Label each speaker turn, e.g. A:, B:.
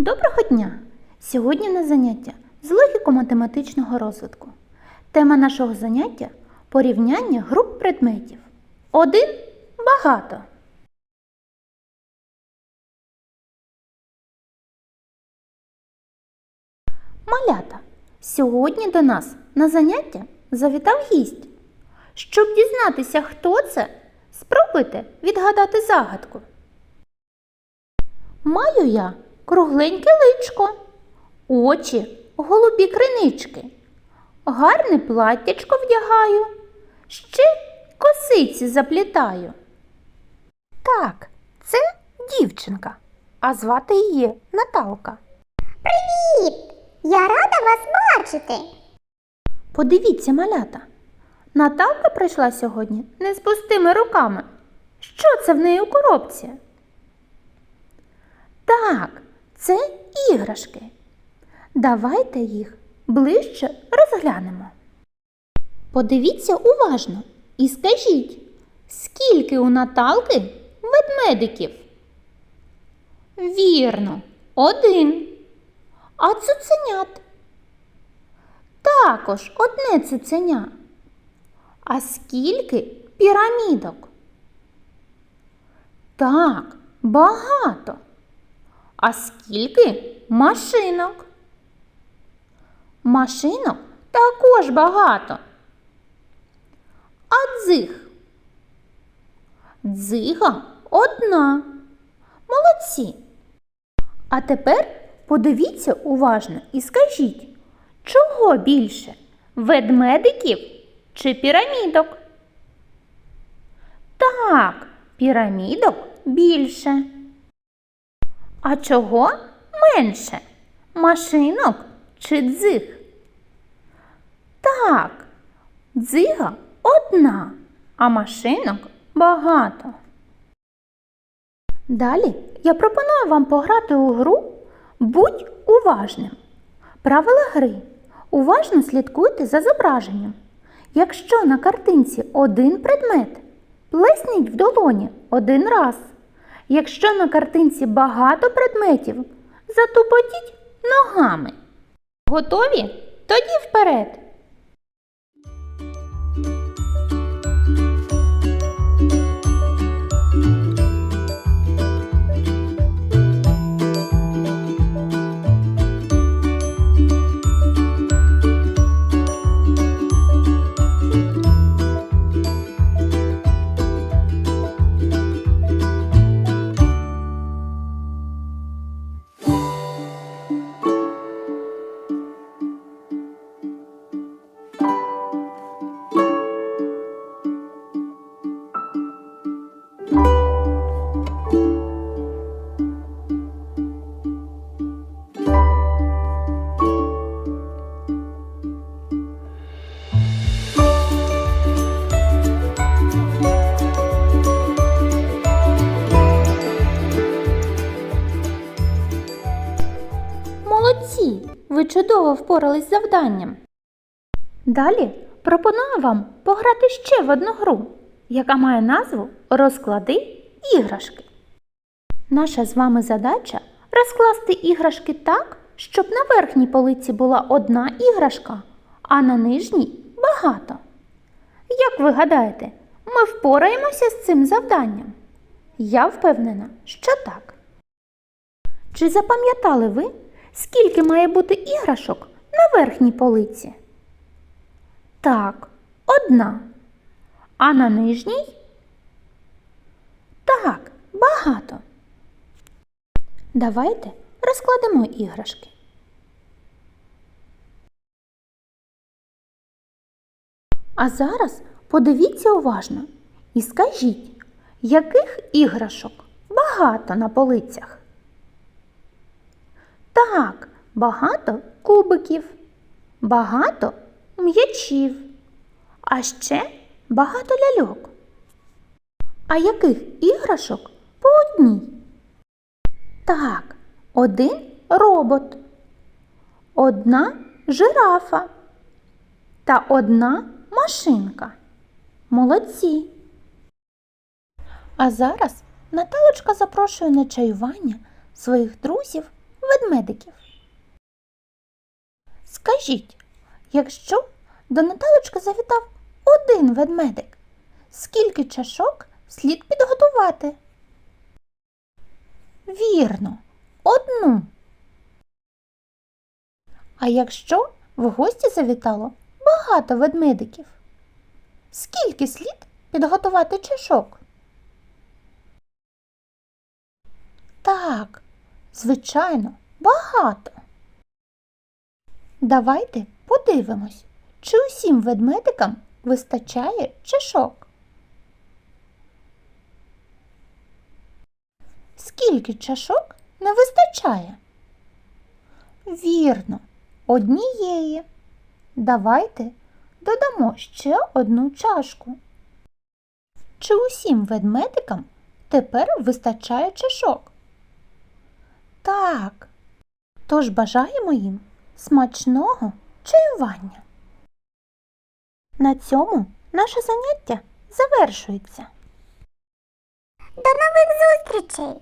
A: Доброго дня! Сьогодні на заняття з логіко-математичного розвитку. Тема нашого заняття порівняння груп предметів. Один багато. Малята, сьогодні до нас на заняття завітав гість. Щоб дізнатися, хто це, спробуйте відгадати загадку. Маю я кругленьке личко, очі, голубі кринички, гарне платтячко вдягаю, ще косиці заплітаю. Так, це дівчинка, а звати її Наталка.
B: Привіт! Я рада вас бачити.
A: Подивіться, малята. Наталка прийшла сьогодні не з пустими руками. Що це в неї у коробці? Так, це іграшки. Давайте їх ближче розглянемо. Подивіться уважно і скажіть, скільки у Наталки ведмедиків? Вірно, один. А цуценят? Також одне цуценя. А скільки пірамідок? Так, багато. А скільки машинок? Машинок також багато. А дзиг? Дзига одна. Молодці. А тепер подивіться уважно і скажіть, чого більше? Ведмедиків чи пірамідок? Так, пірамідок більше. А чого менше? Машинок чи дзиг? Так, дзига одна, а машинок багато. Далі я пропоную вам пограти у гру Будь уважним. Правила гри. Уважно слідкуйте за зображенням. Якщо на картинці один предмет, плесніть в долоні один раз. Якщо на картинці багато предметів, затупотіть ногами. Готові? Тоді вперед! Молодці! Ви чудово впорались з завданням. Далі пропоную вам пограти ще в одну гру, яка має назву Розклади іграшки. Наша з вами задача розкласти іграшки так, щоб на верхній полиці була одна іграшка, а на нижній багато. Як ви гадаєте, ми впораємося з цим завданням? Я впевнена, що так. Чи запам'ятали ви, скільки має бути іграшок на верхній полиці? Так, одна. А на нижній? Так, багато. Давайте розкладемо іграшки. А зараз подивіться уважно і скажіть, яких іграшок багато на полицях? Так, багато кубиків, багато м'ячів, а ще багато ляльок. А яких іграшок по одній? Так, один робот, одна жирафа та одна машинка. Молодці. А зараз Наталочка запрошує на чаювання своїх друзів ведмедиків? Скажіть, якщо до Наталочки завітав один ведмедик, скільки чашок слід підготувати? Вірно, одну. А якщо в гості завітало багато ведмедиків, скільки слід підготувати чашок? Так, звичайно, багато. Давайте подивимось, чи усім ведмедикам вистачає чашок. Скільки чашок не вистачає? Вірно, однієї. Давайте додамо ще одну чашку. Чи усім ведмедикам тепер вистачає чашок? Так. Тож бажаємо їм смачного чаювання. На цьому наше заняття завершується.
B: До нових зустрічей!